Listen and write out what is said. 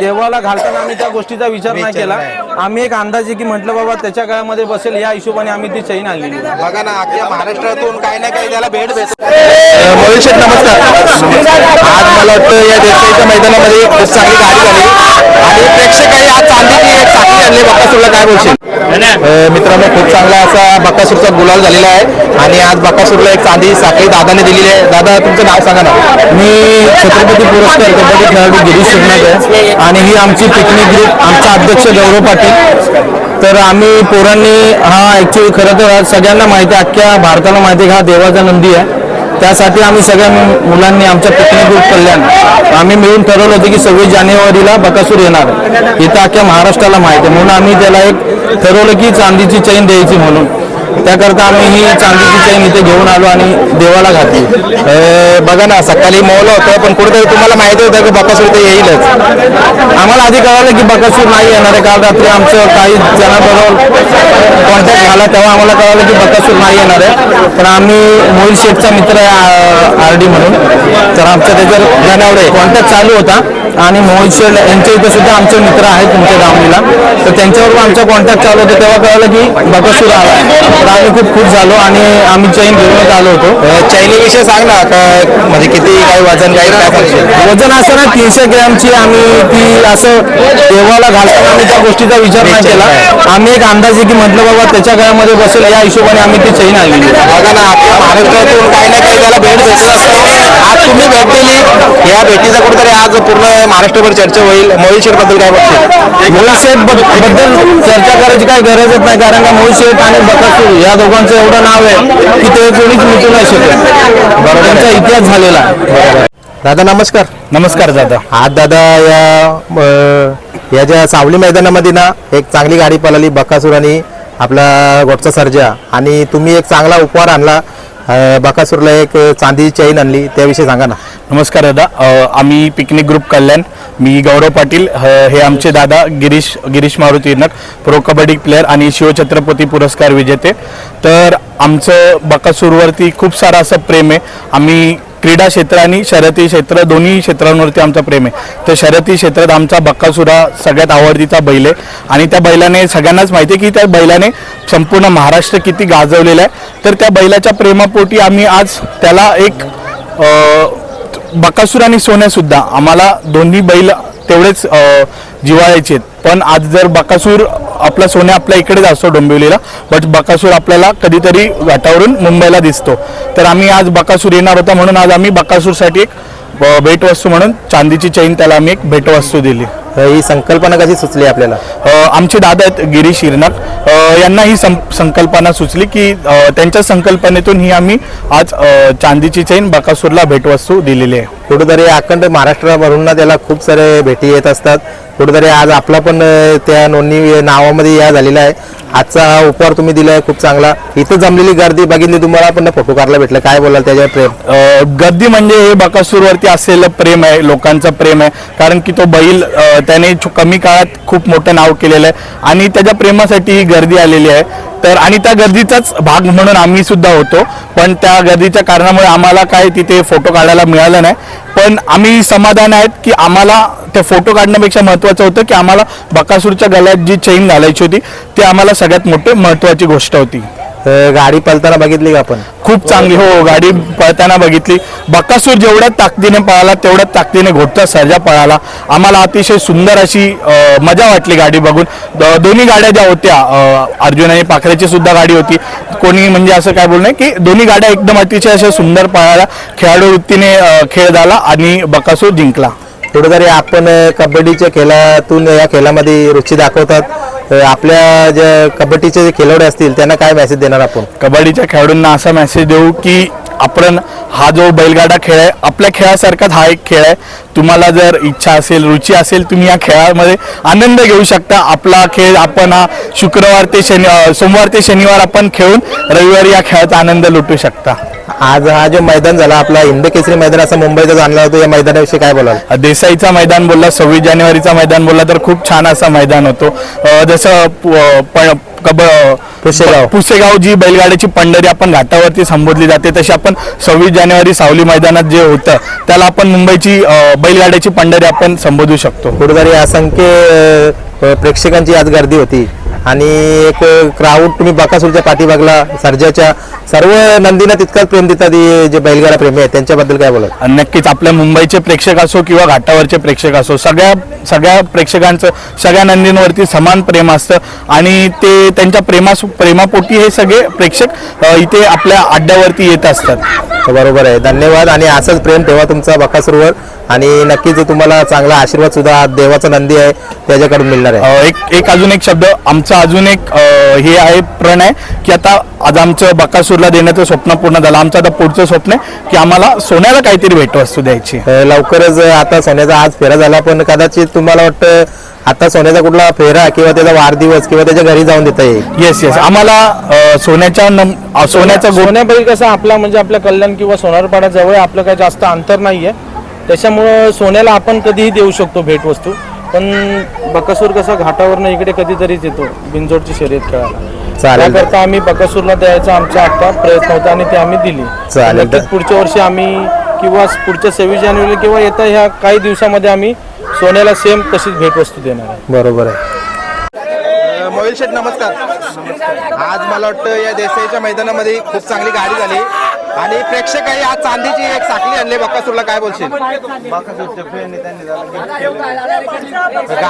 देवाला घालताना आम्ही त्या गोष्टीचा विचार नाही केला. आम्ही एक अंदाजे की म्हटलं बाबा त्याच्या काळामध्ये बसेल या हिशोबाने आम्ही ती चैन आणलेली बघा ना अख्ख्या महाराष्ट्रातून काही ना काही त्याला भेट भेट मोहित नमस्कार. आज मला वाटतं या देसाईच्या मैदानामध्ये एक खूप चांगली गाडी झाली. आणि प्रेक्षकांनी आज चांदीची एक चाकरी आणली बकासूरला काय बोलशील? मित्रांनो खूप चांगला असा बकासूरचा गुलाल झालेला आहे. आणि आज बकासूरला एक चांदी साखळी दादाने दिलेली आहे. दादा तुमचं नाव सांगा ना. मी छत्रपती पुरस्कार कबड्डी खेळाडू गिरीश शिरनाथ आहे. आणि ही आमची पिकनिक ग्रुप आमचा अध्यक्ष गौरव पाटील. तर आम्ही पोरांनी हा ॲक्च्युली खरं तर सगळ्यांना माहिती आहे अख्ख्या भारताला माहिती आहे की हा देवाचा नंदी आहे. त्यासाठी आम्ही सगळ्या मुलांनी आमच्या पिकनिक ग्रुप कल्याण आम्ही मिळून ठरवलं होतं की सव्वीस जानेवारीला बकासूर येणार इथं अख्ख्या महाराष्ट्राला माहिती आहे. म्हणून आम्ही त्याला एक ठरवलं की चांदीची चैन द्यायची म्हणून. त्याकरता आम्ही ही चांदीची चैन इथे घेऊन आलो आणि देवाला घातली. बघा ना सकाळी मौलं होतं पण कुठेतरी तुम्हाला माहिती होतं की बकासूर ते येईलच. आम्हाला आधी कळालं की बकासूर नाही येणार आहे. काल रात्री आमचं काही जणांबरोबर कॉन्टॅक्ट झाला तेव्हा आम्हाला कळालं की बकासूर नाही येणार आहे. पण आम्ही मोहिल शेठचा मित्र आहे आर डी म्हणून. तर आमचा त्याच्यावर जाण्यावर कॉन्टॅक्ट चालू होता. आणि मोहित शेठ यांच्या इथे सुद्धा आमचे मित्र आहेत तुमच्या दावणीला तर त्यांच्याबरोबर आमचा कॉन्टॅक्ट चालू होता. तेव्हा कळलं की बकासूर आला आहे. तर आम्ही खूप खुश झालो आणि आम्ही चैन घेऊनच आलो होतो. चैनीविषयी सांग ना का म्हणजे किती काही वजन काही काय सांगशील? वजन असं ना तीनशे ग्रॅमची आम्ही ती असं देवाला घालताना आम्ही त्या गोष्टीचा विचार नाही केला. आम्ही एक अंदाजे की म्हटलं बाबा त्याच्या गळ्यामध्ये बसेल या हिशोबाने आम्ही ती चैन आणलेली बघा ना आपल्या महाराष्ट्रातून काही ना काही त्याला भेट आज तुम्ही भेट दिली या भेटीचा कुठेतरी आज पूर्ण महाराष्ट्रभर चर्चा होईल. मोहित शेठबद्दल काय बघशील? मोहित शेठबद्दल चर्चा करायची काही गरजच नाही कारण का मोहित शेठ आणि बकासूर या दोघांचं एवढं नाव आहे की ते कोणीच मिटू नाही शकत. त्यांचा इतिहास झालेला आहे. दादा नमस्कार. नमस्कार दादा. आज दादा या अं, या ज्या सावली मैदानामध्ये ना एक चांगली गाडी पळाली बकासूर आणि आपला गोटचा सर्जा. आणि तुम्ही एक चांगला उपहार आणला अं, बकासूरला एक चांदी चैन आणली त्याविषयी सांगा ना. नमस्कार दादा. आम्ही पिकनिक ग्रुप कल्याण. मी गौरव पाटील हे आमचे दादा गिरीश गिरीश मारुती नक प्रो कबड्डी प्लेअर आणि शिवछत्रपती पुरस्कार विजेते. तर आमचं बकासूरवरती खूप सारं असं प्रेम आहे. आम्ही क्रीडा क्षेत्र आणि शर्यती क्षेत्र दोन्ही क्षेत्रांवरती आमचं प्रेम आहे. तर शर्यती क्षेत्रात आमचा बक्कासुरा सगळ्यात आवडतीचा बैल आहे. आणि त्या बैलाने सगळ्यांनाच माहिती आहे की त्या बैलाने संपूर्ण महाराष्ट्र किती गाजवलेलं आहे. तर त्या बैलाच्या प्रेमापोटी आम्ही आज त्याला एक बकासूर आणि सोन्यासुद्धा आम्हाला दोन्ही बैल तेवढेच जिवाळायचे आहेत. पण आज जर बकासूर आपला सोन्या आपल्या इकडेच असतो डोंबिवलीला बट बकासूर आपल्याला कधीतरी घाटावरून मुंबईला दिसतो. तर आम्ही आज बकासूर येणार होता म्हणून आज आम्ही बकासूरसाठी एक भेटवस्तू म्हणून चांदीची चैन त्याला आम्ही एक भेटवस्तू दिली. तर ही संकल्पना कशी सुचली आपल्याला? आमचे दादा आहेत गिरीश हिरनक यांना ही सं संकल्पना सुचली की त्यांच्या संकल्पनेतून ही आम्ही आज चांदीची चैन बकासूरला भेटवस्तू दिलेली आहे. कुठेतरी अखंड महाराष्ट्राभरून ना त्याला खूप सारे भेटी येत असतात. कुठेतरी आज आपला पण त्या नोंदणी नावामध्ये या झालेला आहे. आजचा हा उपहार तुम्ही दिलाय खूप चांगला. इथं जमलेली गर्दी बघितली तुम्हाला पण फोटो काढला भेटला. काय बोलाल त्याच्यावर प्रेम? गर्दी म्हणजे हे बकासूरवरती असलेलं प्रेम आहे लोकांचं प्रेम आहे. कारण की तो बैल त्याने कमी काळात खूप मोठं नाव केलेलं आहे. आणि त्याच्या प्रेमासाठी ही गर्दी आलेली आहे. तर आणि त्या गर्दीचाच भाग म्हणून आम्ही सुद्धा होतो. पण त्या गर्दीच्या कारणामुळे आम्हाला काय तिथे फोटो काढायला मिळाला नाही. पण आम्ही समाधान आहेत की आम्हाला ते फोटो काढण्यापेक्षा महत्त्वाचं होतं की आम्हाला बकासूरच्या गळ्यात जी चेन घालायची होती ती आम्हाला सगळ्यात मोठी महत्त्वाची गोष्ट होती. तर गाडी पळताना बघितली का आपण? खूप चांगली हो गाडी पळताना बघितली. बकासूर जेवढ्या ताकदीने पळाला तेवढ्या ताकदीने घोटचा सर्जा पळाला. आम्हाला अतिशय सुंदर अशी अ, मजा वाटली गाडी बघून. द- दोन्ही गाड्या ज्या होत्या अ, अर्जुन आणि पाखरेची सुद्धा गाडी होती. कोणी म्हणजे असं काय बोलणं की दोन्ही गाड्या एकदम अतिशय अशा सुंदर पळाला खेळाडू वृत्तीने अ, खेळ झाला आणि बकासूर जिंकला. कुठेतरी आपण अं, कबड्डीच्या खेळातून या खेळामध्ये रुची दाखवतात आपल्या ज्या कबड्डीचे जे खेळाडू असतील त्यांना काय मेसेज देणार आपण? कबड्डीच्या खेळाडूंना असा मेसेज देऊ की आपण हा जो बैलगाडा खेळ आहे आपल्या खेळासारखाच हा एक खेळ आहे. तुम्हाला जर इच्छा असेल रुची असेल तुम्ही या खेळामध्ये आनंद घेऊ शकता. आपला खेळ आपण हा शुक्रवार ते शनि सोमवार ते शनिवार आपण खेळून रविवारी या खेळाचा आनंद लुटू शकता. आज हा जो मैदान झाला आपला हिंद केसरी मैदान असं मुंबईचा जाणला होतो या मैदानाविषयी काय बोलाल? देसाईचा मैदान बोलला सव्वीस जानेवारीचा मैदान बोलला तर खूप छान असा मैदान होतो. अं, जसं प- प- कब पुसेगाव. पुसेगाव. जी बैलगाड्याची पंढरी आपण घाटावरती संबोधली जाते तशी आपण सव्वीस जानेवारी सावली मैदानात जे होतं त्याला आपण मुंबईची अ, बैलगाड्याची पंढरी आपण संबोधू शकतो. कुठेतरी असंख्य अ, प्रेक्षकांची आज गर्दी होती. आणि एक क्राऊड तुम्ही बकासूरच्या पाठीबागला सर्जाच्या सर्व नंदीना तितकाच प्रेम देतात जे बैलगाडा प्रेमी आहेत त्यांच्याबद्दल काय बोलत नक्कीच. आपल्या मुंबईचे प्रेक्षक असो किंवा घाटावरचे प्रेक्षक असो सगळ्या सगळ्या प्रेक्षकांचं सगळ्या नंदींवरती समान प्रेम असतं. आणि ते त्यांच्या प्रेमास प्रेमापोटी हे सगळे प्रेक्षक इथे आपल्या अड्ड्यावरती येत असतात. बरोबर आहे. धन्यवाद. आणि असंच प्रेम ठेवा तुमचा बकासूरवर. आणि नक्कीच तुम्हाला चांगला आशीर्वाद सुद्धा देवाचा नंदी आहे त्याच्याकडून मिळणार आहे. एक एक अजून एक शब्द आमचं अजून एक हे आहे प्रण आहे की आता आज आमचं बकासूरला देण्याचं स्वप्न पूर्ण झालं. आमचं आता पुढचं स्वप्न आहे की आम्हाला सोन्याला काहीतरी भेटवस्तू द्यायची. लवकरच आता सोन्याचा आज फेरा झाला पण कदाचित तुम्हाला वाटतं आता सोन्याचा कुठला फेरा किंवा त्याचा वाढदिवस किंवा त्याच्या घरी जाऊन देता येईल. येस येस आम्हाला सोन्याच्या सोन्याचा गो सोन्या बैल कसं आपला म्हणजे आपल्या कल्याण किंवा सोनारपाडा जवळ आपलं काही जास्त अंतर नाहीये. त्याच्यामुळं सोन्याला आपण कधीही देऊ शकतो भेटवस्तू. पण बकासूर कसं घाटावरनं इकडे कधीतरीच येतो बिनजोडची शर्यत खेळायला. चालेल. त्याकरता आम्ही बकासूरला द्यायचा आमचा आता प्रयत्न होता आणि ते आम्ही दिली. चालेल. नक्कीच पुढच्या वर्षी आम्ही किंवा पुढच्या सव्वीस जानेवारी किंवा येत्या ह्या काही दिवसामध्ये आम्ही सोन्याला सेम तशीच भेटवस्तू देणार आहे. बरोबर आहे. मोहिल शेठ नमस्कार. आज मला वाटतं या देसाईच्या मैदानामध्ये खूप चांगली गाडी झाली. आणि प्रेक्षकही आज चांदीची एक साखळी आणली. बकासूरला काय बोलशील? गाडी